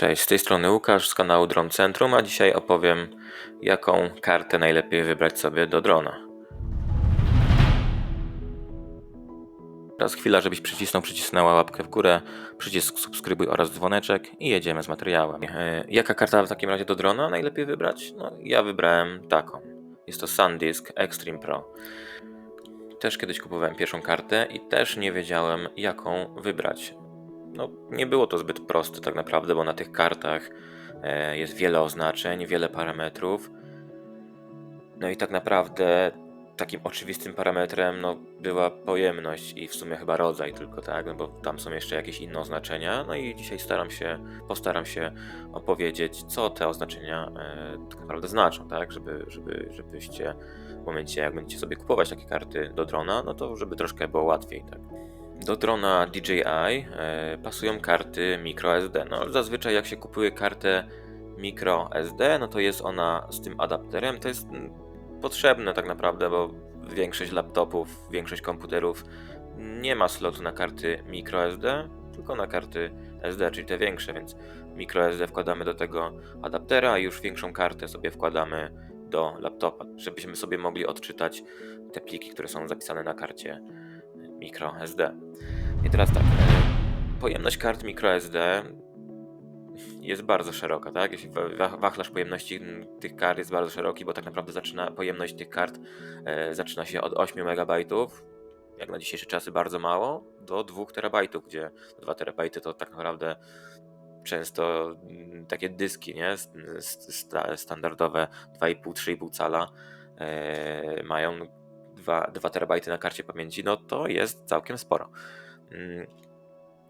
Cześć, z tej strony Łukasz z kanału Dron Centrum, a dzisiaj opowiem, jaką kartę najlepiej wybrać sobie do drona. Teraz chwila, żebyś przycisnął, przycisnęła łapkę w górę, przycisk subskrybuj oraz dzwoneczek i jedziemy z materiałem. E, jaka karta w takim razie do drona najlepiej wybrać? No, ja wybrałem taką. Jest to SanDisk Extreme Pro. Też kiedyś kupowałem pierwszą kartę i też nie wiedziałem, jaką wybrać. No, nie było to zbyt proste tak naprawdę, bo na tych kartach e, jest wiele oznaczeń, wiele parametrów. No i tak naprawdę takim oczywistym parametrem no, była pojemność i w sumie chyba rodzaj tylko, tak? No bo tam są jeszcze jakieś inne oznaczenia. No i dzisiaj staram się, postaram się opowiedzieć, co te oznaczenia e, tak naprawdę znaczą, tak? Żeby, żeby, żebyście w momencie, jak będziecie sobie kupować takie karty do drona, no to żeby troszkę było łatwiej, tak? Do drona DJI e, pasują karty microSD. No, zazwyczaj jak się kupuje kartę microSD, no to jest ona z tym adapterem. To jest mm, potrzebne tak naprawdę, bo większość laptopów, większość komputerów nie ma slotu na karty microSD, tylko na karty SD, czyli te większe, więc microSD wkładamy do tego adaptera i już większą kartę sobie wkładamy do laptopa, żebyśmy sobie mogli odczytać te pliki, które są zapisane na karcie microSD. I teraz tak, e, pojemność kart microSD jest bardzo szeroka, tak? Jeśli wa- wachlarz pojemności tych kart jest bardzo szeroki, bo tak naprawdę zaczyna pojemność tych kart e, zaczyna się od 8 MB, jak na dzisiejsze czasy bardzo mało, do 2 TB, gdzie 2 TB to tak naprawdę często mm, takie dyski, nie? S- s- sta- standardowe 2,5-3,5 cala e, mają 2, 2 TB na karcie pamięci, no to jest całkiem sporo. Mm,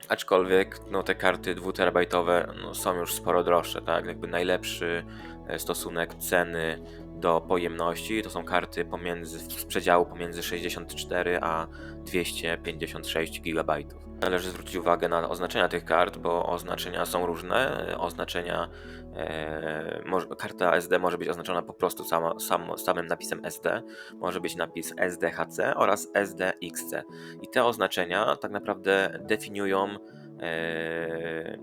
Aczkolwiek no, te karty 2 terabajtowe no, są już sporo droższe, tak? Jakby najlepszy e, stosunek ceny do pojemności to są karty pomiędzy, z przedziału pomiędzy 64 a 256 GB. Należy zwrócić uwagę na oznaczenia tych kart, bo oznaczenia są różne. Oznaczenia, e, może, karta SD może być oznaczona po prostu samo, sam, samym napisem SD, może być napis SDHC oraz SDXC. I te oznaczenia tak naprawdę definiują e,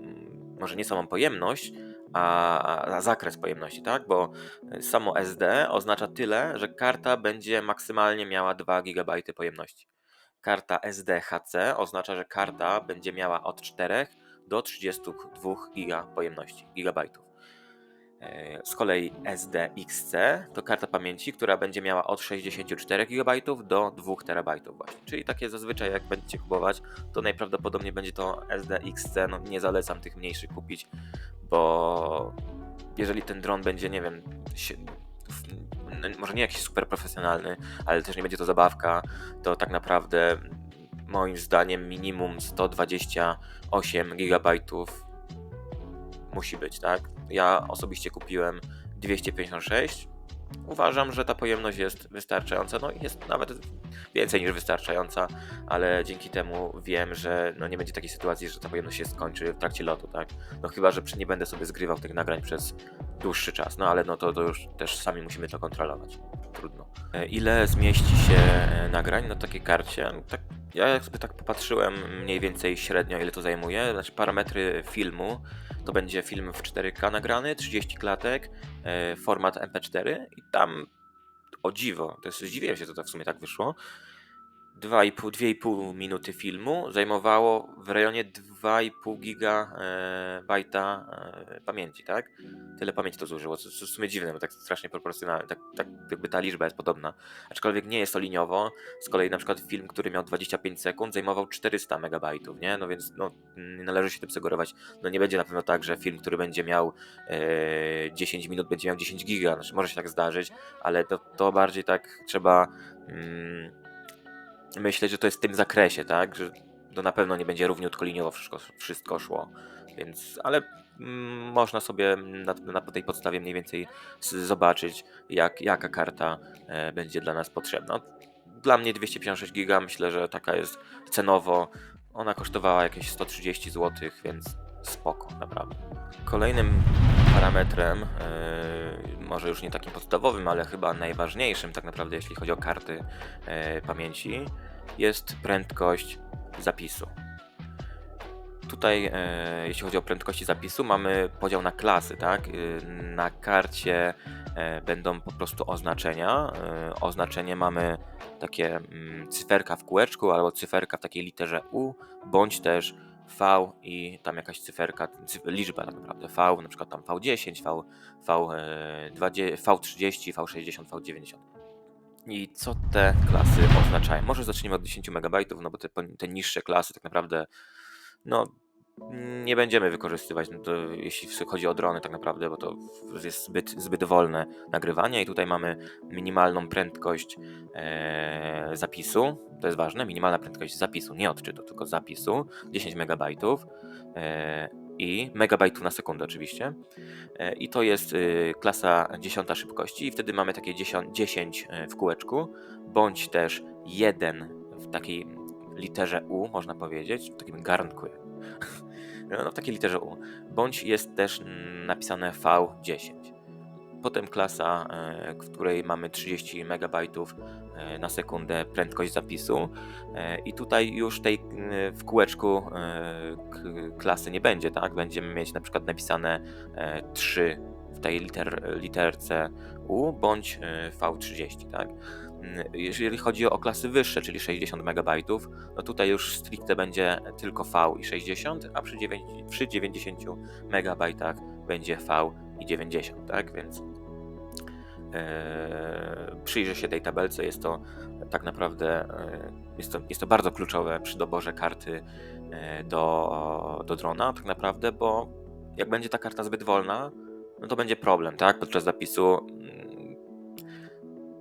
może nie samą pojemność, a, a zakres pojemności, tak? Bo samo SD oznacza tyle, że karta będzie maksymalnie miała 2 GB pojemności. Karta SDHC oznacza, że karta będzie miała od 4 do 32 GB pojemności, gigabajtów. E, Z kolei SDXC to karta pamięci, która będzie miała od 64 GB do 2 TB właśnie. Czyli takie zazwyczaj jak będziecie kupować, to najprawdopodobniej będzie to SDXC. No nie zalecam tych mniejszych kupić, bo jeżeli ten dron będzie, nie wiem, no, może nie jakiś super profesjonalny, ale też nie będzie to zabawka, to tak naprawdę moim zdaniem minimum 128 GB musi być, tak? Ja osobiście kupiłem 256. Uważam, że ta pojemność jest wystarczająca, no jest nawet więcej niż wystarczająca, ale dzięki temu wiem, że no nie będzie takiej sytuacji, że ta pojemność się skończy w trakcie lotu, tak? No chyba, że nie będę sobie zgrywał tych nagrań przez dłuższy czas, no ale no to, to już też sami musimy to kontrolować. Trudno. E, Ile zmieści się e, nagrań na takiej karcie? Tak, ja jak sobie tak popatrzyłem mniej więcej średnio ile to zajmuje, znaczy parametry filmu, to będzie film w 4K nagrany, 30 klatek, e, format MP4 i tam o dziwo, to jest zdziwiłem się, że to w sumie tak wyszło. 2,5 2,5 minuty filmu zajmowało w rejonie 2,5 giga e, e, pamięci, tak? Tyle pamięci to zużyło, co, co w sumie dziwne, bo tak strasznie proporcjonalne, tak, tak jakby ta liczba jest podobna. Aczkolwiek nie jest to liniowo, z kolei na przykład film, który miał 25 sekund zajmował 400 megabajtów, nie? No więc no, nie należy się tym sugerować. No nie będzie na pewno tak, że film, który będzie miał e, 10 minut, będzie miał 10 giga, znaczy może się tak zdarzyć, ale to, to bardziej tak trzeba mm, myśleć, że to jest w tym zakresie, tak? Że to na pewno nie będzie równiutko liniowo wszystko, wszystko szło. Więc, ale mm, można sobie na, na tej podstawie mniej więcej zobaczyć, jak, jaka karta e, będzie dla nas potrzebna. Dla mnie 256 giga myślę, że taka jest cenowo. Ona kosztowała jakieś 130 zł, więc spoko, naprawdę. Kolejnym parametrem, e, może już nie takim podstawowym, ale chyba najważniejszym tak naprawdę, jeśli chodzi o karty e, pamięci, jest prędkość zapisu. Tu tutaj, e, jeśli chodzi o prędkości zapisu, mamy podział na klasy, tak? Y, Na karcie e, będą po prostu oznaczenia. E, Oznaczenie mamy takie mm, cyferka w kółeczku albo cyferka w takiej literze U, bądź też V i tam jakaś cyferka, cyf liczba tak naprawdę V, na przykład tam V10, V, V, e, 20, V30, V60, V90. I co te klasy oznaczają? Może zacznijmy od 10 MB, no bo te, te niższe klasy tak naprawdę no, nie będziemy wykorzystywać, no to jeśli chodzi o drony tak naprawdę, bo to jest zbyt, zbyt wolne nagrywanie. I tutaj mamy minimalną prędkość e, zapisu, to jest ważne, minimalna prędkość zapisu, nie odczytu, tylko zapisu, 10 MB e, i megabajtów na sekundę oczywiście E, i to jest y, klasa dziesiąta szybkości i wtedy mamy takie 10, 10 w kółeczku, bądź też 1 w takiej literze U, można powiedzieć, w takim garnku. No, w takiej literze U. Bądź jest też mm, napisane V10. Potem klasa, e, w której mamy 30 MB e, na sekundę prędkość zapisu e, i tutaj już tej w kółeczku klasy nie będzie, tak? Będziemy mieć na przykład napisane e, 3 w tej liter, literce U bądź e, V30, tak? Jeżeli chodzi o klasy wyższe, czyli 60 MB, no tutaj już stricte będzie tylko V i 60, a przy, 9, przy 90 MB będzie V i 90, tak? Więc e, przyjrzę się tej tabelce, jest to tak naprawdę e, jest to, jest to bardzo kluczowe przy doborze karty e, do, do drona, tak naprawdę, bo jak będzie ta karta zbyt wolna, no to będzie problem, tak? Podczas zapisu mm,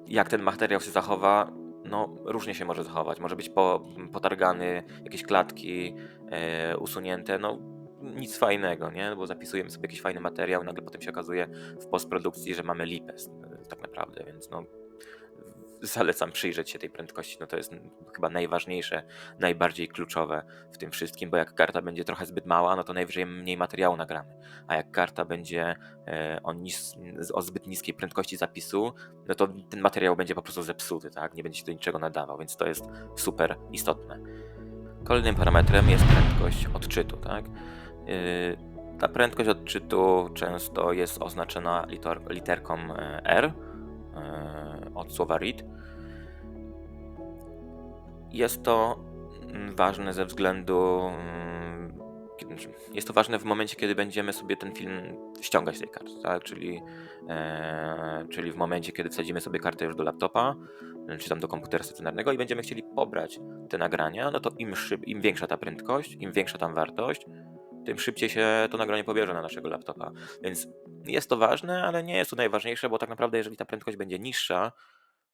jak ten materiał się zachowa, no różnie się może zachować. Może być po, potargany, jakieś klatki e, usunięte, no nic fajnego, nie? Bo zapisujemy sobie jakiś fajny materiał, nagle potem się okazuje w postprodukcji, że mamy lipę tak naprawdę, więc no zalecam przyjrzeć się tej prędkości, no to jest chyba najważniejsze, najbardziej kluczowe w tym wszystkim, bo jak karta będzie trochę zbyt mała, no to najwyżej mniej materiału nagramy, a jak karta będzie e, o, nis, o zbyt niskiej prędkości zapisu, no to ten materiał będzie po prostu zepsuty, tak? Nie będzie się do niczego nadawał, więc to jest super istotne. Kolejnym parametrem jest prędkość odczytu, tak? Yy, Ta prędkość odczytu często jest oznaczona liter, literką e, R e, od słowa read. Jest to mm, ważne ze względu. mm, Jest to ważne w momencie, kiedy będziemy sobie ten film ściągać z tej karty, tak? Czyli, e, czyli w momencie, kiedy wsadzimy sobie kartę już do laptopa, czy tam do komputera stacjonarnego i będziemy chcieli pobrać te nagrania, no to im, szyb, im większa ta prędkość, im większa tam wartość, tym szybciej się to nagranie pobierze na naszego laptopa. Więc jest to ważne, ale nie jest to najważniejsze, bo tak naprawdę, jeżeli ta prędkość będzie niższa,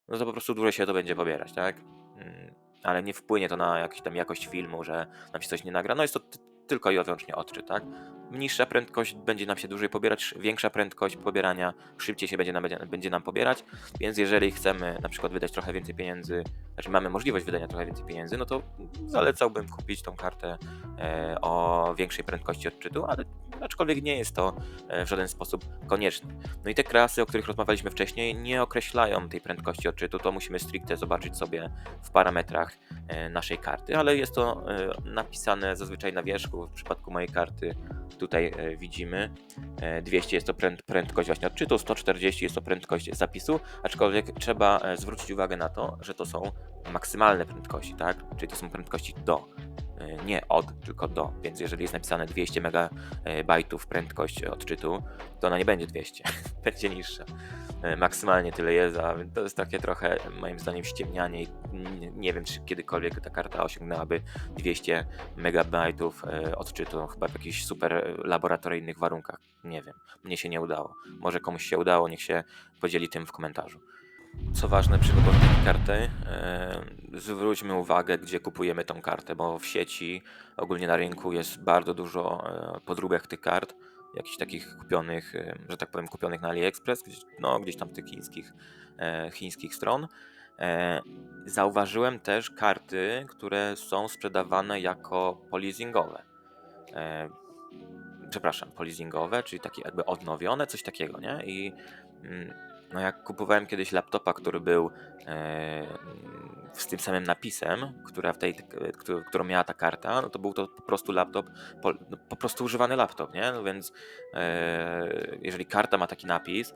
no to po prostu dłużej się to będzie pobierać, tak? Mm, Ale nie wpłynie to na jakąś tam jakość filmu, że nam się coś nie nagra. No jest to tylko i wyłącznie odczyt, tak? Niższa prędkość będzie nam się dłużej pobierać, większa prędkość pobierania szybciej się będzie nam, będzie nam pobierać, więc jeżeli chcemy na przykład wydać trochę więcej pieniędzy, znaczy mamy możliwość wydania trochę więcej pieniędzy, no to zalecałbym kupić tą kartę e, o większej prędkości odczytu, ale aczkolwiek nie jest to e, w żaden sposób konieczne. No i te klasy, o których rozmawialiśmy wcześniej, nie określają tej prędkości odczytu, to musimy stricte zobaczyć sobie w parametrach e, naszej karty, ale jest to e, napisane zazwyczaj na wierzchu. W przypadku mojej karty tutaj widzimy e, 200 jest to pręd, prędkość właśnie odczytu, 140 jest to prędkość zapisu, aczkolwiek trzeba zwrócić uwagę na to, że to są maksymalne prędkości, tak? Czyli to są prędkości do, nie od, tylko do. Więc jeżeli jest napisane 200 MB prędkość odczytu, to ona nie będzie 200, będzie niższa. E, Maksymalnie tyle jest, a to jest takie trochę moim zdaniem ściemnianie i nie- wiem, czy kiedykolwiek ta karta osiągnęłaby 200 MB odczytu, chyba w jakichś super e, laboratoryjnych warunkach. Nie wiem, mnie się nie udało. Może komuś się udało, niech się podzieli tym w komentarzu. Co ważne przy wyborze takiej karty, e, zwróćmy uwagę, gdzie kupujemy tą kartę, bo w sieci, ogólnie na rynku jest bardzo dużo e, podróbek tych kart, jakichś takich kupionych, e, że tak powiem, kupionych na AliExpress, gdzieś, no gdzieś tam tych chińskich, chińskich stron. Zauważyłem też karty, które są sprzedawane jako polizingowe. Przepraszam, polizingowe, czyli takie jakby odnowione, coś takiego, nie? I mm, No jak kupowałem kiedyś laptopa, który był e, z tym samym napisem, która w tej, któ- którą miała ta karta, no to był to po prostu laptop, po, no po prostu używany laptop, nie? No więc e, jeżeli karta ma taki napis,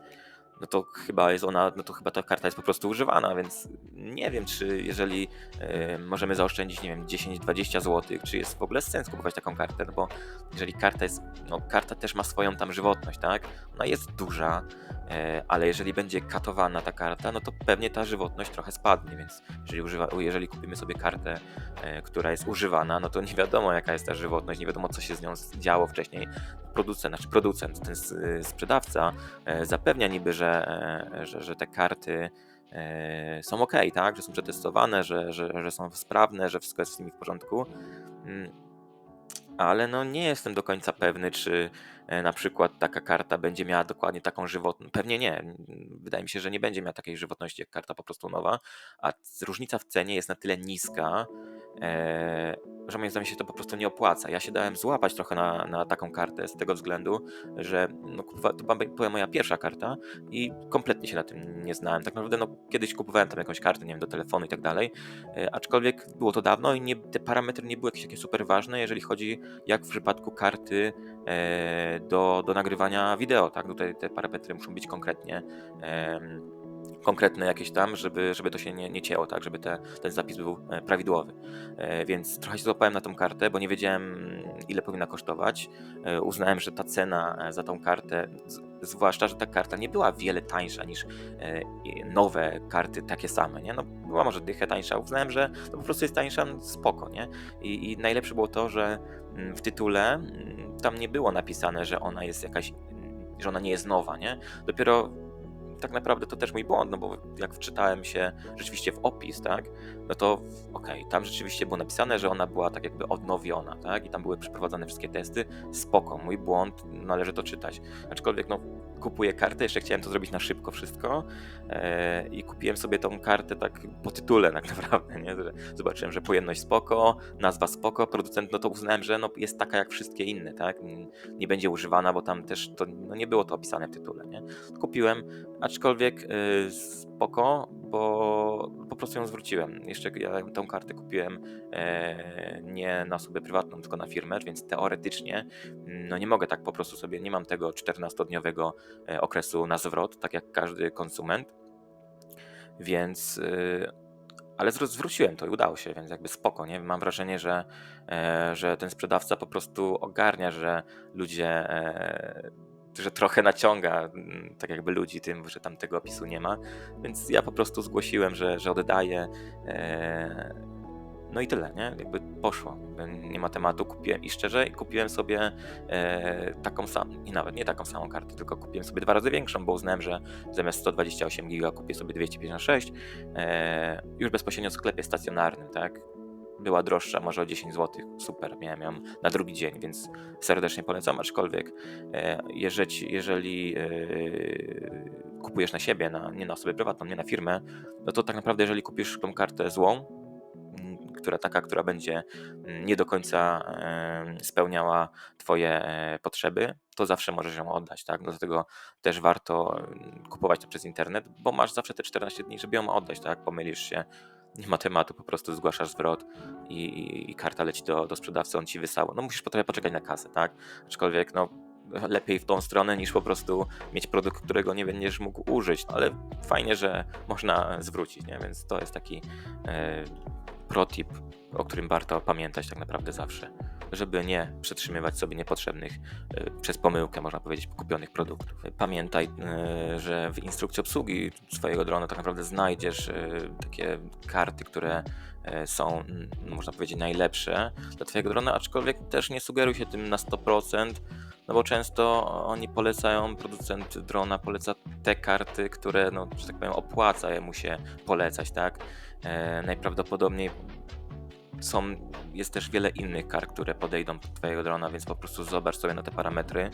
no to chyba jest ona, no to chyba ta karta jest po prostu używana, więc nie wiem, czy jeżeli e, możemy zaoszczędzić, nie wiem, 10-20 zł, czy jest w ogóle sens kupować taką kartę, no bo jeżeli karta jest, no karta też ma swoją tam żywotność, tak? Ona jest duża, e, ale jeżeli będzie katowana ta karta, no to pewnie ta żywotność trochę spadnie, więc jeżeli, używa, jeżeli kupimy sobie kartę, e, która jest używana, no to nie wiadomo jaka jest ta żywotność, nie wiadomo co się z nią działo wcześniej. Producent, znaczy producent, ten s- sprzedawca e, zapewnia niby, że, e, że, że te karty e, są ok, tak, że są przetestowane, że, że, że są sprawne, że wszystko jest z nimi w porządku. Mm, ale no nie jestem do końca pewny, czy e, na przykład taka karta będzie miała dokładnie taką żywotność. Pewnie nie. Wydaje mi się, że nie będzie miała takiej żywotności jak karta po prostu nowa, a różnica w cenie jest na tyle niska, że moim zdaniem się to po prostu nie opłaca. Ja się dałem złapać trochę na, na taką kartę z tego względu, że no, to była moja pierwsza karta i kompletnie się na tym nie znałem. Tak naprawdę no, kiedyś kupowałem tam jakąś kartę, nie wiem, do telefonu i tak dalej, e, aczkolwiek było to dawno i nie, te parametry nie były jakieś takie super ważne, jeżeli chodzi jak w przypadku karty e, do, do nagrywania wideo, tak? Tutaj te parametry muszą być konkretnie em, konkretne jakieś tam, żeby, żeby to się nie, nie cięło, tak, żeby te, ten zapis był e, prawidłowy. E, Więc trochę się złapałem na tą kartę, bo nie wiedziałem ile powinna kosztować. E, Uznałem, że ta cena za tą kartę, zwłaszcza, że ta karta nie była wiele tańsza niż nowe karty takie same, nie? No była może dychę tańsza, uznałem, że to po prostu jest tańsza, no, spoko, nie? I, I najlepsze było to, że mm, w tytule mm, tam nie było napisane, że ona jest jakaś, że ona nie jest nowa, nie? Dopiero tak naprawdę to też mój błąd, no bo jak wczytałem się rzeczywiście w opis, tak, no to okej, tam rzeczywiście było napisane, że ona była tak jakby odnowiona, tak, i tam były przeprowadzane wszystkie testy, spoko, mój błąd, należy to czytać. Aczkolwiek, no, kupuję kartę, jeszcze chciałem to zrobić na szybko wszystko e, i kupiłem sobie tą kartę tak po tytule tak naprawdę, nie, że zobaczyłem, że pojemność spoko, nazwa spoko, producent, no to uznałem, że no, jest taka jak wszystkie inne, tak, nie będzie używana, bo tam też to, no, nie było to opisane w tytule, nie. Kupiłem, aczkolwiek y, spoko, bo po prostu ją zwróciłem. Jeszcze ja tą kartę kupiłem e, nie na osobę prywatną, tylko na firmę, więc teoretycznie mm, no nie mogę tak po prostu sobie, nie mam tego 14-dniowego e, okresu na zwrot, tak jak każdy konsument, więc y, ale zwró- zwróciłem to i udało się, więc jakby spoko, nie? Mam wrażenie, że, e, że ten sprzedawca po prostu ogarnia, że ludzie, że trochę naciąga mm, tak jakby ludzi tym, że tam tego opisu nie ma, więc ja po prostu zgłosiłem, że, że oddaję. E, no i tyle, nie? Jakby poszło. Nie ma tematu, kupiłem i szczerze kupiłem sobie e, taką samą, i nawet nie taką samą kartę, tylko kupiłem sobie dwa razy większą, bo uznałem, że zamiast 128 giga kupię sobie 256 e, już bezpośrednio w sklepie stacjonarnym, tak? Była droższa, może o 10 zł. Super, miałem ją na drugi dzień, więc serdecznie polecam. Aczkolwiek, e, jeżeli, jeżeli e, kupujesz na siebie, na, nie na osobę prywatną, nie na firmę, no to tak naprawdę, jeżeli kupisz tą kartę złą, m, która taka, która będzie mm, nie do końca spełniała Twoje e, potrzeby, to zawsze możesz ją oddać, tak? No Dlatego też warto mm, kupować to przez internet, bo masz zawsze te 14 dni, żeby ją oddać, tak? Pomylisz się, nie ma tematu, po prostu zgłaszasz zwrot i, i, i karta leci do, do sprzedawcy, on ci wysało. No musisz trochę poczekać na kasę, tak? Aczkolwiek, no lepiej w tą stronę niż po prostu mieć produkt, którego nie będziesz mógł użyć, ale fajnie, że można zwrócić, nie? Więc to jest taki e, protip, o którym warto pamiętać tak naprawdę zawsze, żeby nie przetrzymywać sobie niepotrzebnych e, przez pomyłkę, można powiedzieć, kupionych produktów. Pamiętaj, e, że w instrukcji obsługi swojego drona tak naprawdę znajdziesz e, takie karty, które są, mm, no, można powiedzieć, najlepsze dla Twojego drona, aczkolwiek też nie sugeruj się tym na 100%, no bo często oni polecają, producent drona poleca te karty, które, no, że tak powiem, opłaca mu się polecać, tak? E, najprawdopodobniej są, jest też wiele innych kart, które podejdą pod Twojego drona, więc po prostu zobacz sobie na te parametry,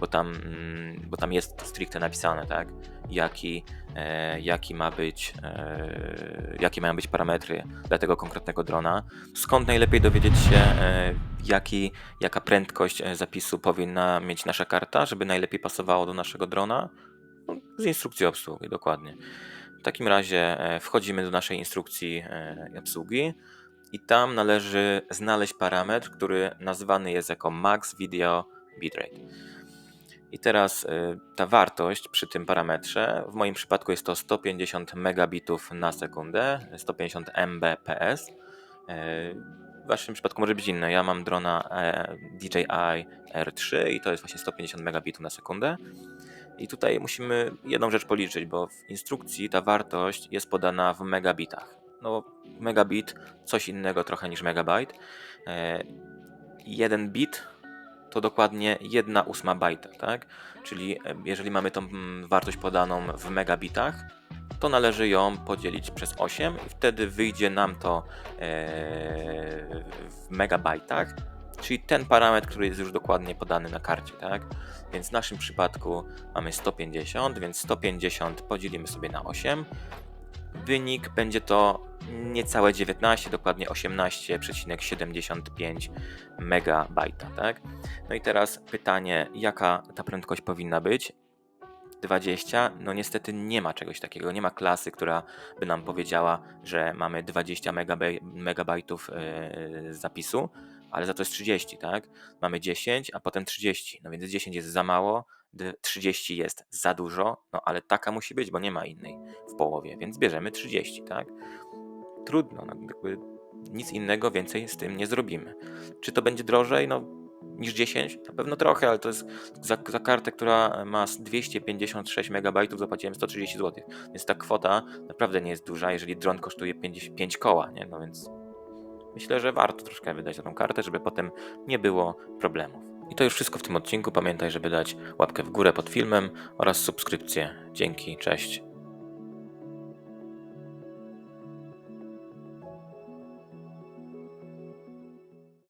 bo tam, mm, bo tam jest stricte napisane, tak? Jaki, e, jaki ma być, e, jakie mają być parametry dla tego konkretnego drona. Skąd najlepiej dowiedzieć się, e, jaki, jaka prędkość e, zapisu powinna mieć nasza karta, żeby najlepiej pasowało do naszego drona? Z instrukcji obsługi, dokładnie. W takim razie e, wchodzimy do naszej instrukcji e, obsługi i tam należy znaleźć parametr, który nazwany jest jako Max Video Bitrate. I teraz y, ta wartość przy tym parametrze, w moim przypadku jest to 150 megabitów na sekundę, 150 mbps. Y, W waszym przypadku może być inne. Ja mam drona e, DJI R3 i to jest właśnie 150 megabitów na sekundę. I tutaj musimy jedną rzecz policzyć, bo w instrukcji ta wartość jest podana w megabitach. No, megabit coś innego trochę niż megabajt. E, Jeden bit to dokładnie 1 ósma bajta, tak? Czyli e, jeżeli mamy tą mm, wartość podaną w megabitach, to należy ją podzielić przez 8 i wtedy wyjdzie nam to e, w megabajtach, czyli ten parametr, który jest już dokładnie podany na karcie, tak? Więc w naszym przypadku mamy 150, więc 150 podzielimy sobie na 8. Wynik będzie to niecałe 19, dokładnie 18,75 megabajta, tak? No i teraz pytanie, jaka ta prędkość powinna być? 20? No niestety nie ma czegoś takiego, nie ma klasy, która by nam powiedziała, że mamy 20 megabaj- megabajtów yy, zapisu, ale za to jest 30, tak? Mamy 10, a potem 30, no więc 10 jest za mało, 30 jest za dużo, no ale taka musi być, bo nie ma innej w połowie, więc bierzemy 30, tak? Trudno, no jakby nic innego więcej z tym nie zrobimy. Czy to będzie drożej? No niż 10? Na pewno trochę, ale to jest za, za kartę, która ma z 256 MB zapłaciłem 130 zł. Więc ta kwota naprawdę nie jest duża, jeżeli dron kosztuje 5, 5 koła, nie? No więc myślę, że warto troszkę wydać za tą kartę, żeby potem nie było problemów. I to już wszystko w tym odcinku. Pamiętaj, żeby dać łapkę w górę pod filmem oraz subskrypcję. Dzięki, cześć.